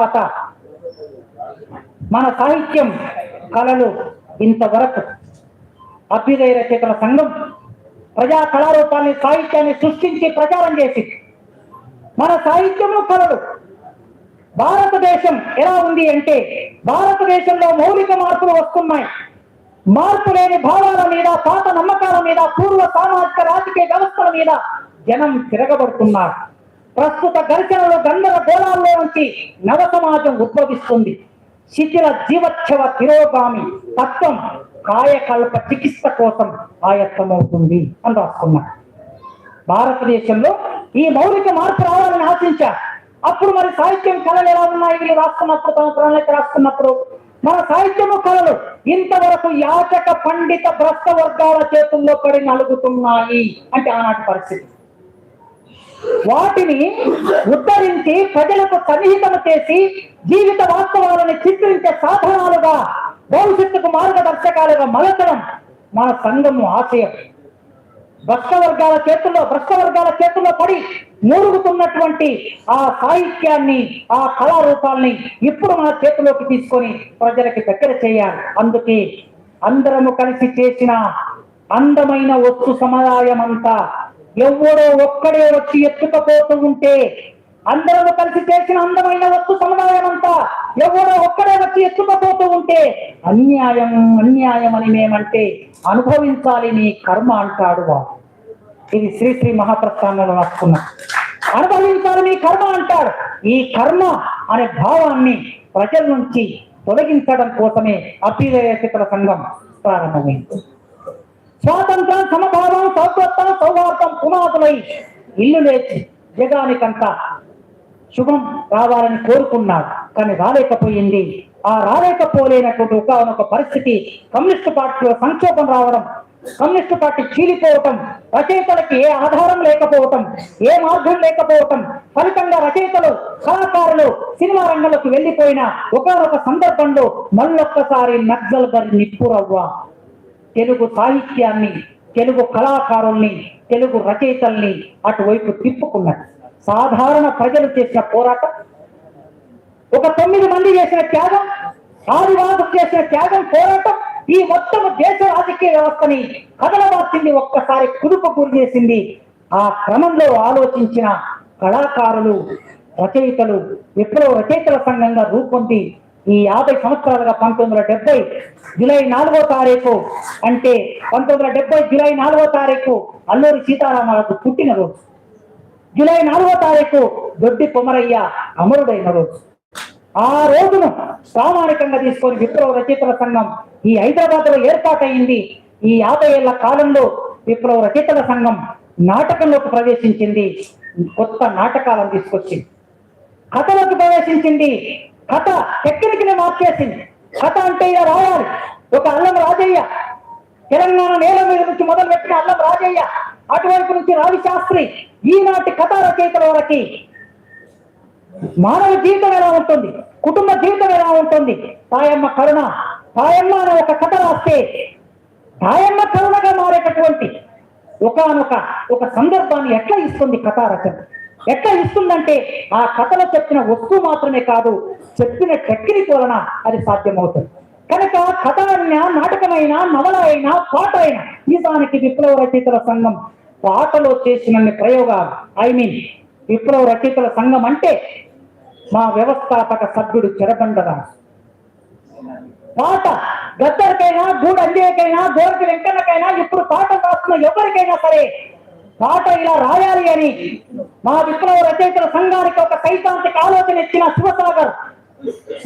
తర్వాత మన సాహిత్యం కళలు ఇంతవరకు అభ్యుదయ రచయితల సంఘం ప్రజా కళారూపాన్ని సాహిత్యాన్ని సృష్టించి ప్రచారం చేసి మన సాహిత్యము కళలు భారతదేశం ఎలా ఉంది అంటే భారతదేశంలో మౌలిక మార్పులు వస్తున్నాయి. మార్పు లేని భావాల మీద పాత నమ్మకాల మీద పూర్వ సామాజిక రాజకీయ వ్యవస్థల మీద జనం తిరగబడుతున్నారు. ప్రస్తుత ఘర్షణలు గంధర గోళాల్లో నుంచి నవ సమాజం ఉద్భవిస్తుంది. శిథిల జీవచ్ఛవ తిరోగామి తత్వం కాయకల్ప చికిత్స కోసం ఆయత్తమవుతుంది అని రాసుకున్నారు భారతదేశంలో ఈ మౌలిక మార్పు రావాలని ఆశించా అప్పుడు మరి సాహిత్యం కళలు ఎలా ఉన్నాయి వీళ్ళు రాసుకున్నప్పుడు తమ ప్రణాళిక రాసుకున్నప్పుడు? మన సాహిత్యము కళలు ఇంతవరకు యాచక పండిత భ్రష్ట వర్గాల చేతుల్లో పడి నలుగుతున్నాయి అంటే ఆనాటి పరిస్థితి. వాటిని ఉద్ధరించి ప్రజలకు సన్నిహితం చేసి జీవిత వాస్తవాలను చిత్రించే సాధనాలుగా భవిష్యత్తుకు మార్గదర్శకాలుగా మలచడం మన సంఘము ఆశయం. భ్రష్ట వర్గాల చేతుల్లో భ్రష్ట వర్గాల చేతుల్లో పడి మూరుగుతున్నటువంటి ఆ సాహిత్యాన్ని ఆ కళారూపాల్ని ఇప్పుడు మన చేతిలోకి తీసుకొని ప్రజలకి దగ్గర చేయాలి. అందుకే అందరము కలిసి చేసిన అందమైన వస్తు సముదాయం అంతా ఎవడో ఒక్కడే వచ్చి ఎత్తుకపోతూ ఉంటే అందరూ కలిసి చేసిన అందమైన వస్తు సముదాయం అంతా ఎవడో ఒక్కడే వచ్చి ఎత్తుకపోతూ ఉంటే అన్యాయం అన్యాయం అని మేమంటే అనుభవించాలి నీ కర్మ అంటాడు వాడు. ఇది శ్రీ శ్రీ మహాప్రస్థానంలో రాసుకున్నా. అనుభవించాలి నీ కర్మ అంటాడు. ఈ కర్మ అనే భావాన్ని ప్రజల నుంచి తొలగించడం కోసమే అభ్యుదయ చిత్ర సంఘం ప్రారంభమైంది. స్వాతంత్రం సమభావం పునాదులై ఇల్లు లేచి జగానికంత శుభం రావాలని కోరుకున్నాడు. కానీ రాలేకపోయింది. ఆ రాలేకపోలేనటువంటి ఒక పరిస్థితి. కమ్యూనిస్ట్ పార్టీలో సంక్షోభం రావడం కమ్యూనిస్ట్ పార్టీ చీలిపోవటం రచయితలకి ఏ ఆధారం లేకపోవటం ఏ మార్గం లేకపోవటం ఫలితంగా రచయితలు కళాకారులు సినిమా రంగంలోకి వెళ్ళిపోయిన ఒకనొక సందర్భంలో మళ్ళొక్కసారి నక్సల్ గారి నిప్పురవ్వ తెలుగు సాహిత్యాన్ని తెలుగు కళాకారుల్ని తెలుగు రచయితల్ని అటువైపు తిప్పుకున్నది సాధారణ ప్రజలు చేసిన పోరాటం. ఒక తొమ్మిది మంది చేసిన త్యాగం ఆదివాసు చేసిన త్యాగం పోరాటం ఈ మొత్తం దేశ రాజకీయ వ్యవస్థని కదలబార్చింది ఒక్కసారి కుదుపు గురి చేసింది. ఆ క్రమంలో ఆలోచించిన కళాకారులు రచయితలు విప్లవ రచయితల సంఘంగా రూపొంది ఈ యాభై సంవత్సరాలుగా పంతొమ్మిది వందల డెబ్బై జూలై నాలుగో తారీఖు అంటే పంతొమ్మిది వందల డెబ్బై జూలై నాలుగో తారీఖు అల్లూరి సీతారామరాజు పుట్టినరోజు జూలై నాలుగో తారీఖు దొడ్డి కొమరయ్య అమరుడైన రోజు. ఆ రోజును ప్రామాణికంగా తీసుకొని విప్లవ రచయితల సంఘం ఈ హైదరాబాద్లో ఏర్పాటైంది ఈ యాభై ఏళ్ళ కాలంలో విప్లవ రచయితల సంఘం నాటకంలోకి ప్రవేశించింది. కొత్త నాటకాలను తీసుకొచ్చింది. కథలోకి ప్రవేశించింది కథ టెక్నిక్ని మార్చేసింది కథ అంటే ఇలా రాయాలి ఒక అల్లం రాజయ్య తెలంగాణ నేల మీద నుంచి మొదలు పెట్టిన అల్లం రాజయ్య అటువైపు నుంచి రావి శాస్త్రి ఈనాటి కథా రచయితల వరకు మానవ జీవితం ఎలా ఉంటుంది? కుటుంబ జీవితం ఎలా ఉంటుంది? తాయమ్మ కరుణ. తాయమ్మ అనే ఒక కథ రాస్తే తాయమ్మ కరుణగా మారేటటువంటి ఒకనొక ఒక సందర్భాన్ని ఎట్లా ఇస్తుంది కథా రచన ఎట్లా ఇస్తుందంటే ఆ కథలో చెప్పిన వస్తువు మాత్రమే కాదు చెప్పిన టెక్నిక్ వలన అది సాధ్యమవుతుంది. కనుక కథ అయినా నాటకమైన నవల అయినా పాట అయినా నిజానికి విప్లవ రచయితల సంఘం పాటలో చేసిన ప్రయోగాలు. ఐ మీన్ విప్లవ రచయితల సంఘం అంటే మా వ్యవస్థాపక సభ్యుడు చెరబండరాజు పాట గద్దరికైనా గూడు అంజయ్యకైనా గోరకి వెంకన్నకైనా ఇప్పుడు పాట రాస్తున్న ఎవరికైనా సరే పాట ఇలా రాయాలి అని మా విప్లవ రచయితల సంఘానికి ఒక సైద్ధాంతిక ఆలోచన ఇచ్చిన శివసాగర్.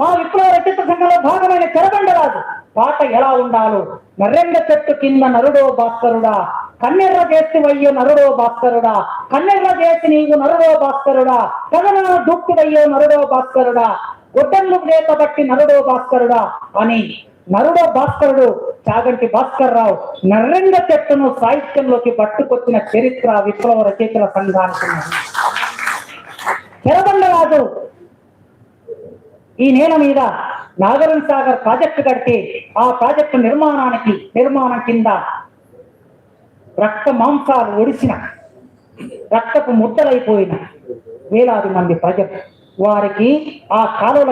మా విప్లవ రచయిత సంఘంలో భాగమైన చెరబండరాజు పాట ఎలా ఉండాలో? నర్రెండ చెట్టు కింద నరుడో భాస్కరుడా. కన్నెర్ర చేసి వయ్యో నరుడో భాస్కరుడా. కన్నెర్ర చేసి నీవు నరుడో భాస్కరుడా. కదన దూక్కువయ్యో నరుడో భాస్కరుడా. గొడ్డన్ను బట్టి నరుడో భాస్కరుడా అని నరుడో భాస్కరుడు చాగంటి భాస్కర్ రావు నర్రెంగ చెట్టును సాహిత్యంలోకి పట్టుకొచ్చిన చరిత్ర విప్లవ రచయితల సంఘానికి ఉన్నది. చెరబండరాజు ఈ నేల మీద నాగరం సాగర్ ప్రాజెక్టు కడితే ఆ ప్రాజెక్టు నిర్మాణానికి నిర్మాణం కింద రక్త మాంసాలు ఒడిసిన రక్తపు ముద్దలైపోయిన వేలాది మంది ప్రజలు వారికి ఆ కాలువల